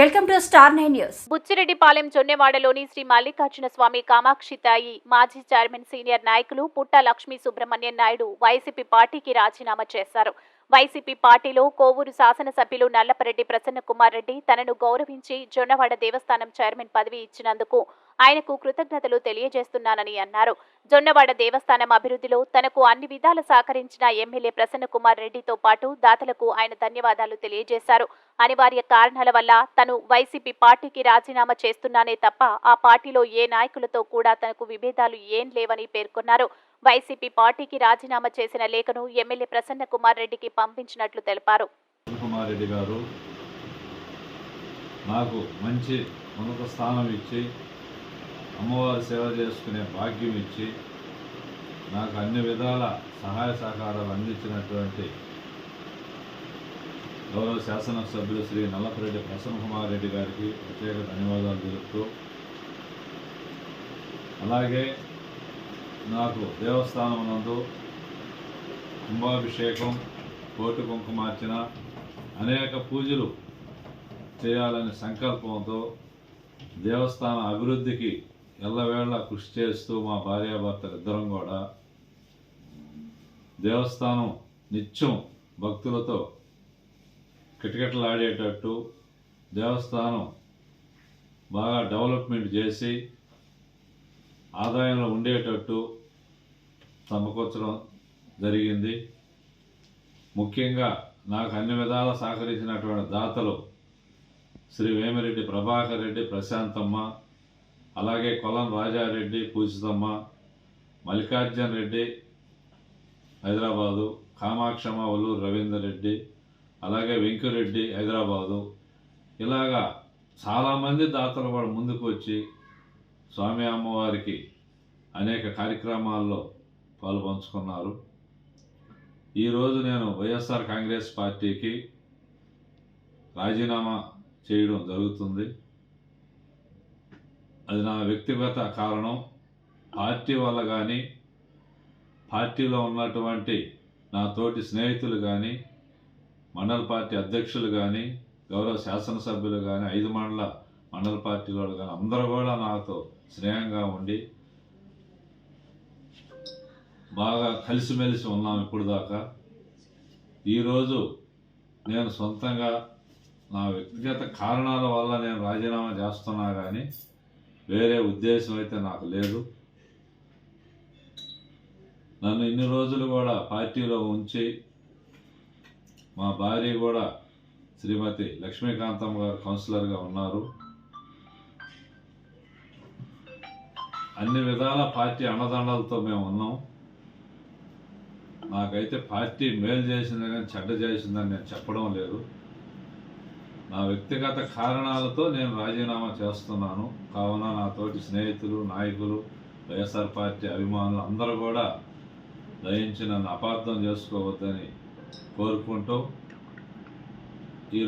Welcome to star nine news. Buchireddypalem జొన్నెవాడలోని Sri Mallikarjuna Swamy Kamakshi Thayi మాజీ chairman senior నాయకులు పుట్ట లక్ష్మీ సుబ్రహ్మణ్యం నాయుడు వైసీపీ పార్టీకి రాజీనామా చేశారు. వైసీపీ పార్టీలో కోవూరు శాసనసభ్యులు నల్లపరెడ్డి ప్రసన్న కుమార్ రెడ్డి తనను గౌరవించి జొన్నవాడ దేవస్థానం చైర్మన్ పదవి ఇచ్చినందుకు ఆయనకు కృతజ్ఞతలు తెలియజేస్తున్నానని అన్నారు. జొన్నవాడ దేవస్థానం అభివృద్ధిలో తనకు అన్ని విధాల సహకరించిన ఎమ్మెల్యే ప్రసన్న కుమార్ రెడ్డితో పాటు దాతలకు ఆయన ధన్యవాదాలు తెలియజేశారు. అనివార్య కారణాల వల్ల తను వైసీపీ పార్టీకి రాజీనామా చేస్తున్నానే తప్ప ఆ పార్టీలో ఏ నాయకులతో కూడా తనకు విభేదాలు ఏం లేవని పేర్కొన్నారు. వైసీపీ పార్టీకి రాజీనామా చేసిన లేఖను ఎమ్మెల్యే ప్రసన్న కుమార్ రెడ్డికి పంపించినట్లు తెలిపారు. నాకు మంచి ఉన్నత స్థానం ఇచ్చి అమ్మవారి సేవ చేసుకునే భాగ్యం ఇచ్చి నాకు అన్ని విధాల సహాయ సహకారాలు అందించినటువంటి గౌరవ శాసనసభ్యులు శ్రీ నల్లపరెడ్డి ప్రసన్నకుమార్ రెడ్డి గారికి ప్రత్యేక ధన్యవాదాలు తెలుపుతూ అలాగే నాకు దేవస్థానం నందు కుంభాభిషేకం కోటి కుంకుమార్చన అనేక పూజలు చేయాలనే సంకల్పంతో దేవస్థాన అభివృద్ధికి ఎల్లవేళ కృషి చేస్తూ మా భార్యాభర్తలు ఇద్దరం కూడా దేవస్థానం నిత్యం భక్తులతో కిటకిటలాడేటట్టు దేవస్థానం బాగా డెవలప్మెంట్ చేసి ఆదాయంలో ఉండేటట్టు సమకూర్చడం జరిగింది. ముఖ్యంగా నాకు అన్ని విధాలా సహకరించినటువంటి దాతలు శ్రీ వేమిరెడ్డి ప్రభాకర్ రెడ్డి ప్రశాంతమ్మ అలాగే కొలం రాజారెడ్డి పూజితమ్మ మల్లికార్జున రెడ్డి హైదరాబాదు కామాక్షమ్మ ఒల్లూరు రవీందర్ రెడ్డి అలాగే వెంకురెడ్డి హైదరాబాదు. ఇలాగా చాలామంది దాతలు కూడా ముందుకు వచ్చి స్వామి అమ్మవారికి అనేక కార్యక్రమాల్లో పాలు పంచుకున్నారు ఈరోజు నేను వైఎస్ఆర్ కాంగ్రెస్ పార్టీకి రాజీనామా చేయడం జరుగుతుంది. అది నా వ్యక్తిగత కారణం. పార్టీ వల్ల కానీ పార్టీలో ఉన్నటువంటి నా తోటి స్నేహితులు కానీ మండల పార్టీ అధ్యక్షులు కానీ గౌరవ శాసనసభ్యులు కానీ ఐదు మండల మండల పార్టీలో కానీ అందరూ కూడా నాతో స్నేహంగా ఉండి బాగా కలిసిమెలిసి ఉన్నాం ఇప్పుడు దాకా. ఈరోజు నేను సొంతంగా నా వ్యక్తిగత కారణాల వల్ల నేను రాజీనామా చేస్తున్నా కానీ వేరే ఉద్దేశం అయితే నాకు లేదు. నన్ను ఇన్ని రోజులు కూడా పార్టీలో ఉంచి మా భార్య కూడా శ్రీమతి లక్ష్మీకాంతమ్మ గారు కౌన్సిలర్గా ఉన్నారు. అన్ని విధాల పార్టీ అన్నదండలతో మేము ఉన్నాం. నాకైతే పార్టీ మేలు చేసిందని కానీ చెడ్డ చేసిందని నేను చెప్పడం లేదు. నా వ్యక్తిగత కారణాలతో నేను రాజీనామా చేస్తున్నాను. కావున నాతోటి స్నేహితులు నాయకులు వైఎస్ఆర్ పార్టీ అభిమానులు అందరూ కూడా దయించి నన్ను అపార్థం చేసుకోవద్దని కోరుకుంటూ ఈరోజు